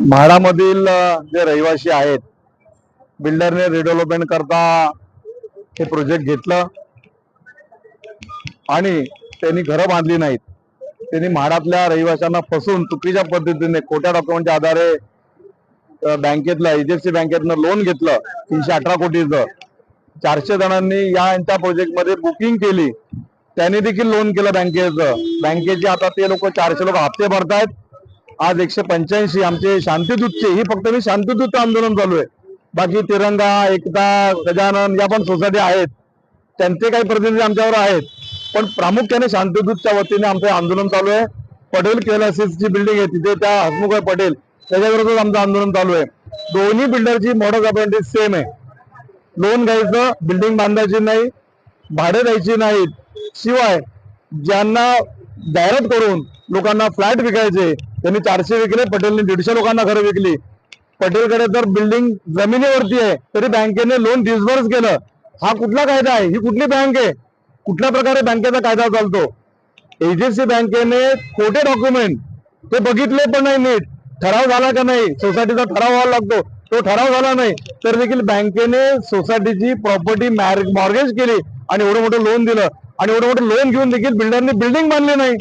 म्हाडामधील जे रहिवासी आहेत बिल्डरने रिडेव्हलपमेंट करता हे प्रोजेक्ट घेतलं आणि त्यांनी घरं बांधली नाहीत. त्यांनी म्हाडातल्या रहिवाशांना फसून चुकीच्या पद्धतीने खोट्या डॉक्युमेंटच्या आधारे अ, बँकेतलं सी बँकेतनं लोन घेतलं तीनशे अठरा कोटीचं. चारशे जणांनी या यांच्या प्रोजेक्टमध्ये बुकिंग केली. त्यांनी देखील लोन केलं बँकेचं. बँकेचे आता ते लोक चारशे लोक हप्ते भरतायत. आज एकशे पंच्याऐंशी आमचे शांतीदूतचे ही फक्त मी शांतीदूत आंदोलन चालू आहे. बाकी तिरंगा एकता गजानन या पण सोसायटी आहेत. त्यांचे काही प्रतिनिधी आमच्यावर आहेत. पण प्रामुख्याने शांतीदूतच्या वतीने आमचं आंदोलन चालू आहे. पटेल केलसिसची बिल्डिंग आहे. तिथे त्या हसमुख पटेल. त्याच्याविरोधात आमचं आंदोलन चालू आहे. दोन्ही बिल्डरची मॉडल अप्रेंटिस सेम आहे. लोन घ्यायचं बिल्डिंग बांधायची नाही भाडे द्यायची नाहीत. शिवाय ज्यांना जाहिरात करून लोकांना फ्लॅट विकायचे त्यांनी चारशे विकले पटेलने दीडशे लोकांना घरं विकली. पटेलकडे तर बिल्डिंग जमिनीवरती आहे तरी बँकेने लोन डिस्बर्स केलं. हा कुठला कायदा आहे? ही कुठली बँक आहे? कुठल्या प्रकारे बँकेचा कायदा चालतो? एचडीएफसी बँकेने खोटे डॉक्युमेंट ते बघितले पण नाही नीट. ठराव झाला का नाही? सोसायटीचा ठराव व्हावा लागतो. तो ठराव झाला नाही तर देखील बँकेने सोसायटीची प्रॉपर्टी मॉर्गेज केली आणि एवढं मोठं लोन दिलं. आणि एवढं मोठं लोन घेऊन देखील बिल्डरने बिल्डिंग बांधली नाही.